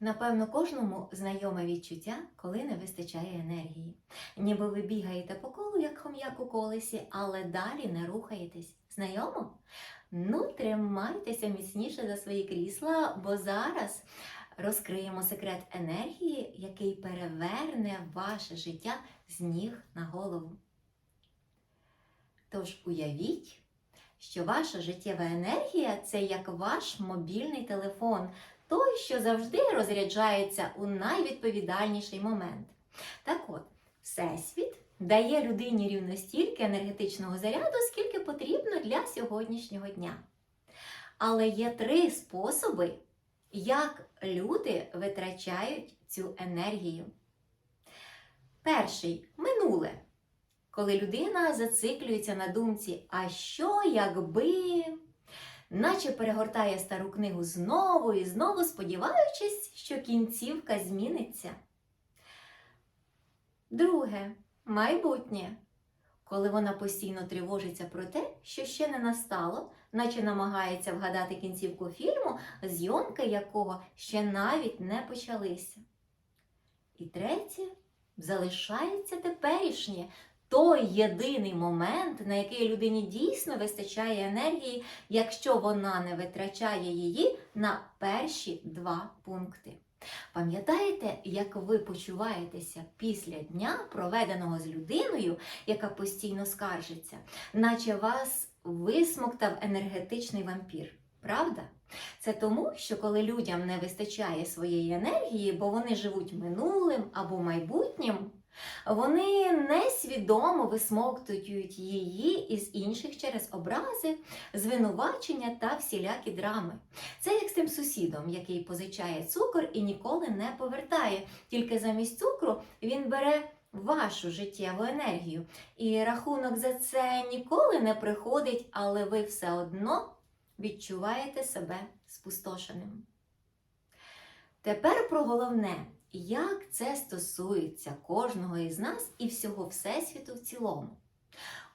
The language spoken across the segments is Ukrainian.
Напевно, кожному знайоме відчуття, коли не вистачає енергії. Ніби ви бігаєте по колу, як хом'як у колесі, але далі не рухаєтесь. Знайомо? Ну, тримайтеся міцніше за свої крісла, бо зараз розкриємо секрет енергії, який переверне ваше життя з ніг на голову. Тож уявіть, що ваша життєва енергія це як ваш мобільний телефон, той, що завжди розряджається у найвідповідальніший момент. Так от, Всесвіт дає людині рівно стільки енергетичного заряду, скільки потрібно для сьогоднішнього дня. Але є три способи, як люди витрачають цю енергію. Перший минуле. Коли людина зациклюється на думці, а що якби, наче перегортає стару книгу знову і знову, сподіваючись, що кінцівка зміниться. Друге майбутнє. Коли вона постійно тривожиться про те, що ще не настало, наче намагається вгадати кінцівку фільму, зйомки якого ще навіть не почалися. І третє залишається теперішнє, той єдиний момент, на який людині дійсно вистачає енергії, якщо вона не витрачає її на перші два пункти. Пам'ятаєте, як ви почуваєтеся після дня, проведеного з людиною, яка постійно скаржиться, наче вас висмоктав енергетичний вампір? Правда? Це тому, що коли людям не вистачає своєї енергії, бо вони живуть минулим або майбутнім, вони несвідомо висмоктують її із інших через образи, звинувачення та всілякі драми. Це як з тим сусідом, який позичає цукор і ніколи не повертає. Тільки замість цукру він бере вашу життєву енергію. І рахунок за це ніколи не приходить, але ви все одно відчуваєте себе спустошеним. Тепер про головне, як це стосується кожного із нас і всього Всесвіту в цілому.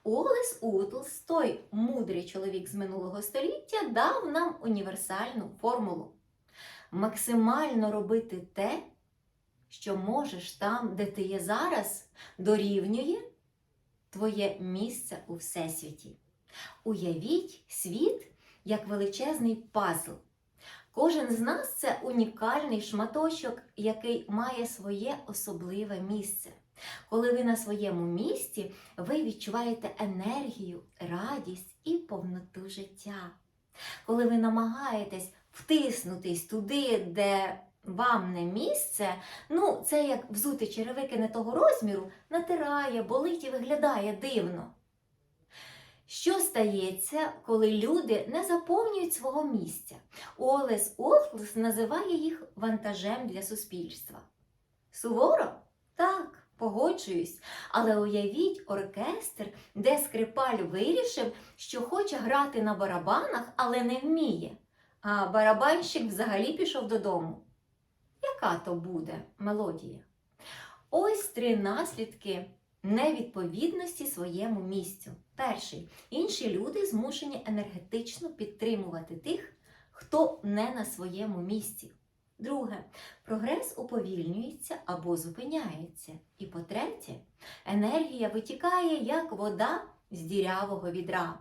Олес Утлс, той мудрий чоловік з минулого століття, дав нам універсальну формулу. Максимально робити те, що можеш там, де ти є зараз, дорівнює твоє місце у Всесвіті. Уявіть світ як величезний пазл. Кожен з нас це унікальний шматочок, який має своє особливе місце. Коли ви на своєму місці, ви відчуваєте енергію, радість і повноту життя. Коли ви намагаєтесь втиснутись туди, де вам не місце, ну це як взути черевики не того розміру, натирає, болить і виглядає дивно. Що стається, коли люди не заповнюють свого місця? Олес Отлс називає їх вантажем для суспільства. Суворо? Так, погоджуюсь. Але уявіть оркестр, де скрипаль вирішив, що хоче грати на барабанах, але не вміє. А барабанщик взагалі пішов додому. Яка то буде мелодія? Ось три наслідки невідповідності своєму місцю. Перший інші люди змушені енергетично підтримувати тих, хто не на своєму місці. Друге, прогрес уповільнюється або зупиняється. І по-третє, енергія витікає як вода з дірявого відра.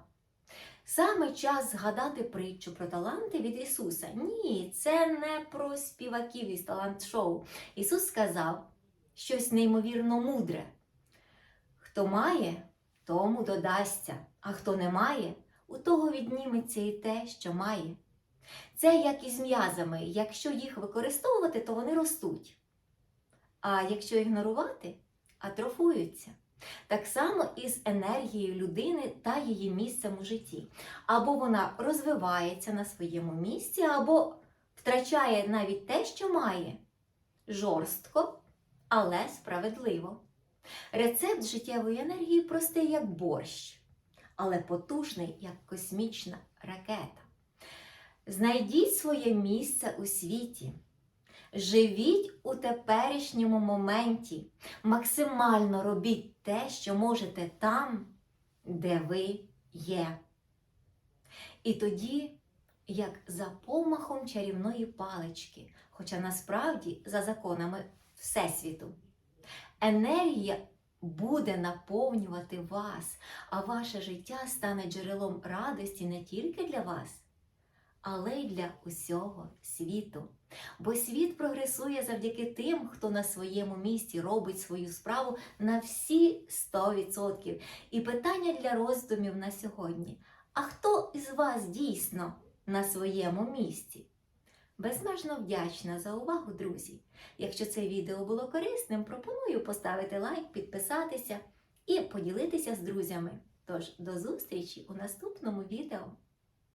Саме час згадати притчу про таланти від Ісуса. Ні, це не про співаків із талант-шоу. Ісус сказав щось неймовірно мудре. Хто має, тому додасться, а хто не має, у того відніметься і те, що має. Це як із м'язами. Якщо їх використовувати, то вони ростуть. А якщо ігнорувати, атрофуються. Так само і з енергією людини та її місцем у житті. Або вона розвивається на своєму місці, або втрачає навіть те, що має. Жорстко, але справедливо. Рецепт життєвої енергії простий, як борщ, але потужний, як космічна ракета. Знайдіть своє місце у світі. Живіть у теперішньому моменті. Максимально робіть те, що можете там, де ви є. І тоді, як за помахом чарівної палички, Хоча насправді, за законами Всесвіту, енергія буде наповнювати вас, а ваше життя стане джерелом радості не тільки для вас, але й для усього світу. Бо світ прогресує завдяки тим, хто на своєму місці робить свою справу на всі 100%. І питання для роздумів на сьогодні. А хто із вас дійсно на своєму місці? Безмежно вдячна за увагу, друзі! Якщо це відео було корисним, пропоную поставити лайк, підписатися і поділитися з друзями. Тож до зустрічі у наступному відео!